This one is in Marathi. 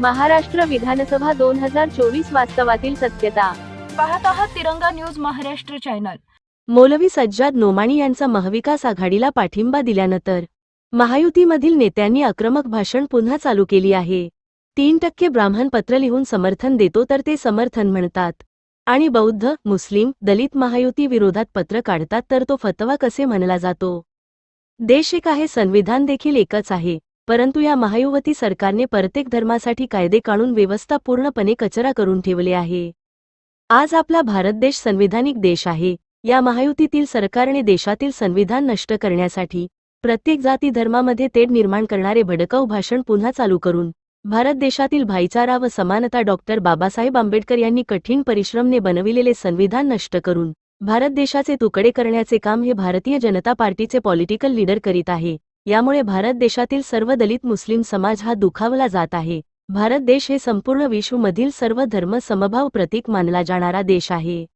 महाराष्ट्र विधानसभा दोन हजार चोवीस वास्तवातील सत्यता. पाहत आहात तिरंगा न्यूज महाराष्ट्र चॅनल. मौलवी सज्जाद नोमाणी यांचा महाविकास आघाडीला पाठिंबा दिल्यानंतर महायुतीमधील नेत्यांनी आक्रमक भाषण पुन्हा चालू केली आहे. तीन टक्के ब्राह्मण पत्र लिहून समर्थन देतो तर ते समर्थन म्हणतात. आणि बौद्ध मुस्लिम दलित महायुती विरोधात पत्र काढतात तर तो फतवा कसे म्हणला जातो? देश एक आहे संविधान देखील एकच आहे. परंतु या महायुवती सरकारने प्रत्येक धर्मासाठी कायदे काढून व्यवस्था पूर्णपणे कचरा करून ठेवले आहे. आज आपला भारत देश संविधानिक देश आहे. या महायुतीतील सरकारने देशातील संविधान नष्ट करण्यासाठी प्रत्येक जाती धर्मामध्ये तेढ निर्माण करणारे भडकाऊ भाषण पुन्हा चालू करून भारत देशातील भाईचारा व समानता डॉक्टर बाबासाहेब आंबेडकर यांनी कठीण परिश्रमने बनविलेले संविधान नष्ट करून भारत देशाचे तुकडे करण्याचे काम हे भारतीय जनता पार्टीचे पॉलिटिकल लीडर करीत आहे. यामुळे भारत देशातील सर्व दलित मुस्लिम समाज हा दुखावला जात आहे. भारत देश हे संपूर्ण विश्वमधील सर्व धर्म समभाव प्रतीक मानला जाणारा देश आहे.